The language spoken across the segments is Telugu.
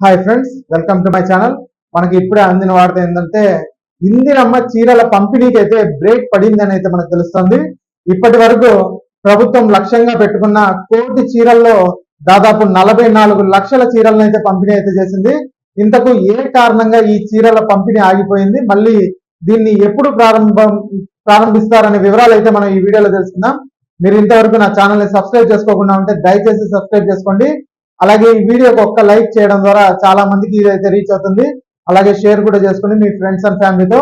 Hi friends welcome to my channel మనకి ఇప్పుడే అందిన వార్త ఏంటంటే ఇందిరమ్మ చీరల పంపిణీకి అయితే బ్రేక్ పడిందని అయితే మనకు తెలుస్తుంది. ఇప్పటి వరకు ప్రభుత్వం లక్ష్యంగా పెట్టుకున్న కోటి చీరల్లో దాదాపు నలభై నాలుగు లక్షల చీరలను అయితే పంపిణీ అయితే చేసింది. ఇంతకు ఏ కారణంగా ఈ చీరల పంపిణీ ఆగిపోయింది? మళ్ళీ దీన్ని ఎప్పుడు ప్రారంభం ప్రారంభిస్తారనే వివరాలు అయితే మనం ఈ వీడియోలో తెలుసుకుందాం. మీరు ఇంతవరకు నా ఛానల్ని సబ్స్క్రైబ్ చేసుకోకుండా ఉంటే దయచేసి సబ్స్క్రైబ్ చేసుకోండి. అలాగే ఈ వీడియోకి ఒక్క లైక్ చేయడం ద్వారా చాలా మందికి ఇదైతే రీచ్ అవుతుంది. అలాగే షేర్ కూడా చేసుకుని మీ ఫ్రెండ్స్ అండ్ ఫ్యామిలీతో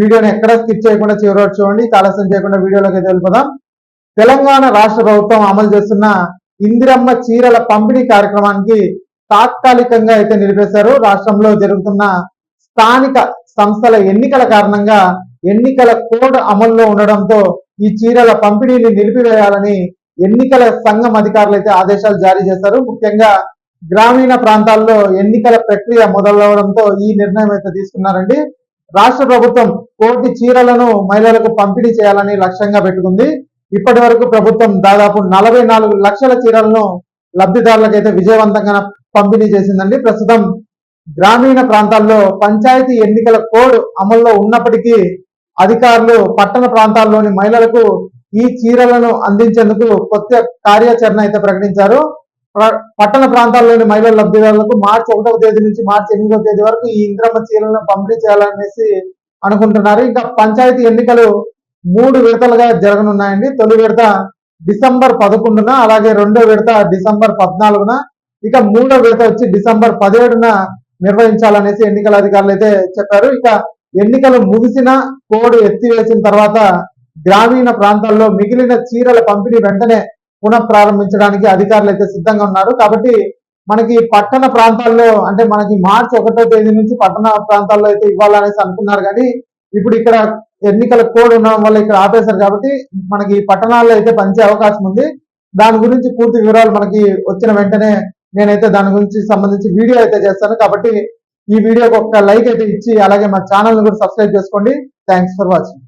వీడియోని ఎక్కడ స్కిప్ చేయకుండా చివరి చూడండి. ఆలస్యం చేయకుండా వీడియోలోకి అయితే వెళ్ళిపోదాం. తెలంగాణ రాష్ట్ర ప్రభుత్వం అమలు చేస్తున్న ఇందిరమ్మ చీరల పంపిణీ కార్యక్రమానికి తాత్కాలికంగా అయితే నిలిపేశారు. రాష్ట్రంలో జరుగుతున్న స్థానిక సంస్థల ఎన్నికల కారణంగా ఎన్నికల కోడ్ అమల్లో ఉండడంతో ఈ చీరల పంపిణీని నిలిపివేయాలని ఎన్నికల సంఘం అధికారులు అయితే ఆదేశాలు జారీ చేశారు ముఖ్యంగా గ్రామీణ ప్రాంతాల్లో ఎన్నికల ప్రక్రియ మొదలవడంతో ఈ నిర్ణయం అయితే తీసుకున్నారండి. రాష్ట్ర ప్రభుత్వం కోటి చీరలను మహిళలకు పంపిణీ చేయాలని లక్ష్యంగా పెట్టుకుంది. ఇప్పటి వరకు ప్రభుత్వం దాదాపు నలభై నాలుగు లక్షల చీరలను లబ్ధిదారులకు అయితే విజయవంతంగా పంపిణీ చేసిందండి. ప్రస్తుతం గ్రామీణ ప్రాంతాల్లో పంచాయతీ ఎన్నికల కోడ్ అమల్లో ఉన్నప్పటికీ అధికారులు పట్టణ ప్రాంతాల్లోని మహిళలకు ఈ చీరలను అందించేందుకు కొత్త కార్యాచరణ అయితే ప్రకటించారు. పట్టణ ప్రాంతాల్లోని మహిళల లబ్ధిదారులకు మార్చి ఒకటవ తేదీ నుంచి మార్చి ఎనిమిదవ తేదీ వరకు ఈ ఇంద్రమ్మ చీరలను పంపిణీ చేయాలనేసి అనుకుంటున్నారు. ఇంకా పంచాయతీ ఎన్నికలు మూడు విడతలుగా జరగనున్నాయండి. తొలి విడత డిసెంబర్ పదకొండున అలాగే రెండో విడత డిసెంబర్ పద్నాలుగున ఇక మూడో విడత వచ్చి డిసెంబర్ పదిహేడున నిర్వహించాలనేసి ఎన్నికల అధికారులు అయితే చెప్పారు. ఇక ఎన్నికలు ముగిసిన కోడ్ ఎత్తివేసిన తర్వాత గ్రామీణ ప్రాంతాల్లో మిగిలిన చీరల పంపిణీ వెంటనే పునః ప్రారంభించడానికి అధికారులు అయితే సిద్ధంగా ఉన్నారు. కాబట్టి మనకి పట్టణ ప్రాంతాల్లో అంటే మనకి మార్చి ఒకటో తేదీ నుంచి పట్టణ ప్రాంతాల్లో అయితే ఇవ్వాలనేసి అనుకున్నారు. కానీ ఇప్పుడు ఇక్కడ ఎన్నికల కోడ్ ఉండడం వల్ల ఇక్కడ ఆపేశారు కాబట్టి మనకి పట్టణాల్లో అయితే పంచే అవకాశం ఉంది. దాని గురించి పూర్తి వివరాలు మనకి వచ్చిన వెంటనే నేనైతే దాని గురించి సంబంధించి వీడియో అయితే చేస్తాను. కాబట్టి ఈ వీడియోకి ఒక లైక్ అయితే ఇచ్చి అలాగే మా ఛానల్ని కూడా సబ్స్క్రైబ్ చేసుకోండి. Thanks for watching.